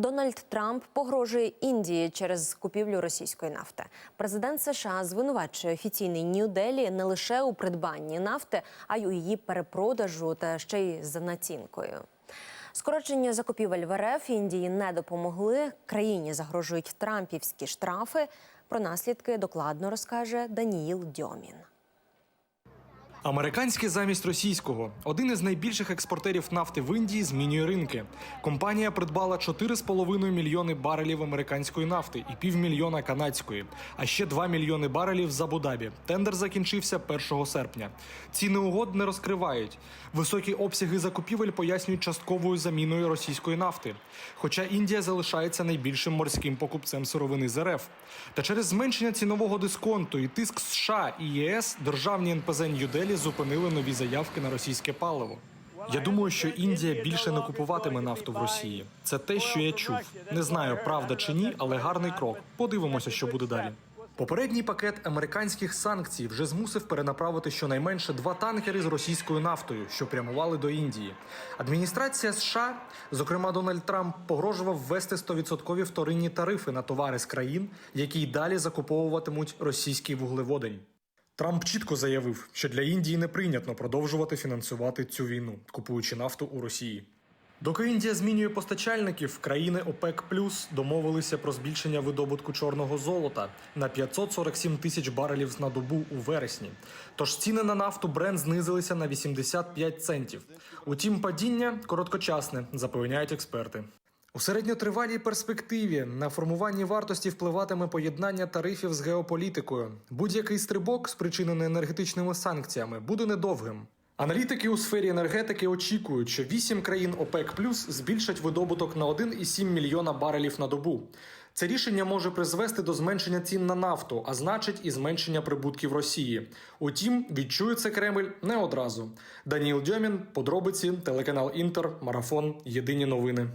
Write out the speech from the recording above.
Дональд Трамп погрожує Індії через купівлю російської нафти. Президент США звинувачує офіційний Нью-Делі не лише у придбанні нафти, а й у її перепродажу та ще й за націнкою. Скорочення закупівель в РФ Індії не допомогли. Країні загрожують трампівські штрафи. Про наслідки докладно розкаже Даніїл Дьомін. Американське замість російського один із найбільших експортерів нафти в Індії змінює ринки. Компанія придбала 4,5 мільйони барелів американської нафти і півмільйона канадської, а ще 2 мільйони барелів з Абу-Дабі. Тендер закінчився 1 серпня. Ціни угод не розкривають. Високі обсяги закупівель пояснюють частковою заміною російської нафти. Хоча Індія залишається найбільшим морським покупцем сировини з РФ. Та через зменшення цінового дисконту і тиск США і ЄС державні НПЗ Нью-Делі зупинили нові заявки на російське паливо. Я думаю, що Індія більше не купуватиме нафту в Росії. Це те, що я чув. Не знаю, правда чи ні, але гарний крок. Подивимося, що буде далі. Попередній пакет американських санкцій вже змусив перенаправити щонайменше два танкери з російською нафтою, що прямували до Індії. Адміністрація США, зокрема Дональд Трамп, погрожував ввести 100% вторинні тарифи на товари з країн, які й далі закуповуватимуть російський вуглеводень. Трамп чітко заявив, що для Індії не прийнятно продовжувати фінансувати цю війну, купуючи нафту у Росії. Доки Індія змінює постачальників, країни ОПЕК Плюс домовилися про збільшення видобутку чорного золота на 547 тисяч барелів на добу у вересні. Тож ціни на нафту Брент знизилися на 85 центів. Утім, падіння короткочасне, запевняють експерти. У середньотривалій перспективі на формування вартості впливатиме поєднання тарифів з геополітикою. Будь-який стрибок, спричинений енергетичними санкціями, буде недовгим. Аналітики у сфері енергетики очікують, що 8 країн ОПЕК Плюс збільшать видобуток на 1,7 мільйона барелів на добу. Це рішення може призвести до зменшення цін на нафту, а значить і зменшення прибутків Росії. Утім, відчує це Кремль не одразу. Даніл Дьомін, подробиці, телеканал Інтер, марафон. Єдині новини.